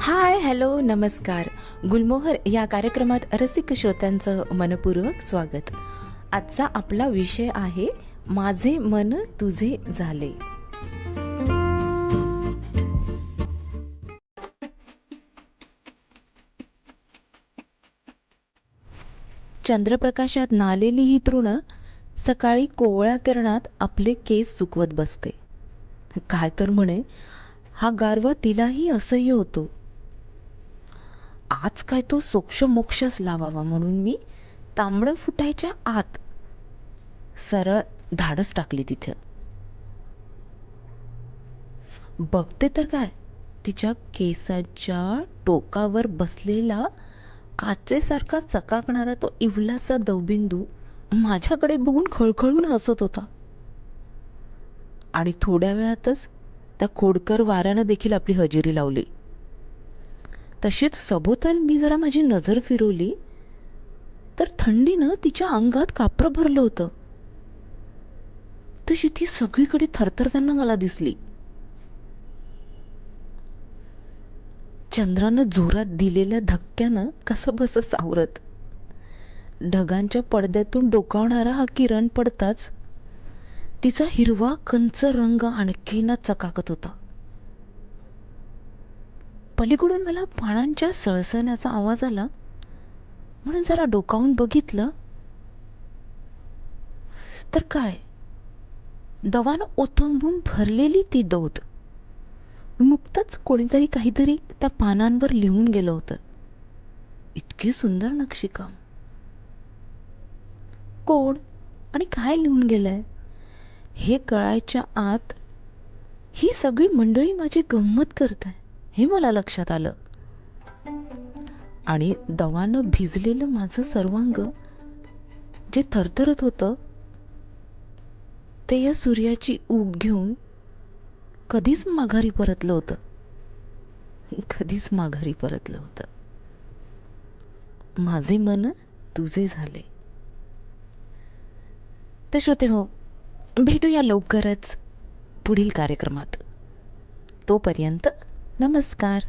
Hi hello नमस्कार. गुलमोहर या कार्यक्रमात रसिक श्रोत्यांचं मनपूर्वक स्वागत. आजचा आपला विषय आहे माझे मन तुझे झाले. चंद्रप्रकाशात नालेली ही तृण सकाळी कोवळ्या किरणात आपले केस सुकवत बसते. काय तर म्हणे हा गारवा तिलाही असह्य होतो. आज काय तो सोक्ष मोक्षच लावावा म्हणून मी तांबडं फुटायच्या आत सरळ धाडस टाकली तिथं. बघते तर काय तिच्या केसाच्या टोकावर बसलेला काचेसारखा चकाकणारा तो इवलासा दवबिंदू माझ्याकडे बघून खळखळून हसत होता. आणि थोड्या वेळातच त्या खोडकर वाऱ्यानं देखील आपली हजेरी लावली. तशीच सभोवताल मी जरा माझी नजर फिरवली तर थंडीनं तिच्या अंगात कापरं भरलं होतं. तशी ती सगळीकडे थरथरताना मला दिसली. चंद्रानं जोरात दिलेल्या धक्क्यानं कसं बस सावरत. ढगांच्या पडद्यातून डोकावणारा हा किरण पडताच तिचा हिरवा कंच रंग आणखीनच चकाकत होता. पलीकडून मला पानांच्या सळसळण्याचा आवाज आला. म्हणून जरा डोकावून बघितलं. तर काय? दवानं ओथंबून भरलेली ती दौत. नुकतंच कोणीतरी काहीतरी त्या पानांवर लिहून गेलं होतं. इतकी सुंदर नक्षीकाम कोण आणि काय लिहून गेलंय? हे कळायच्या आत ही सगळी मंडळी माझी गंमत करत आहे हे मला लक्षात आलं. आणि दवानं भिजलेलं माझं सर्वांग जे थरथरत होतं ते या सूर्याची ऊब घेऊन कधीच माघारी परतलं होतं. कधीच माघारी परतलं होतं. माझे मन तुझे झाले. तर श्रोते हो भेटूया लवकरच पुढील कार्यक्रमात. तोपर्यंत नमस्कार.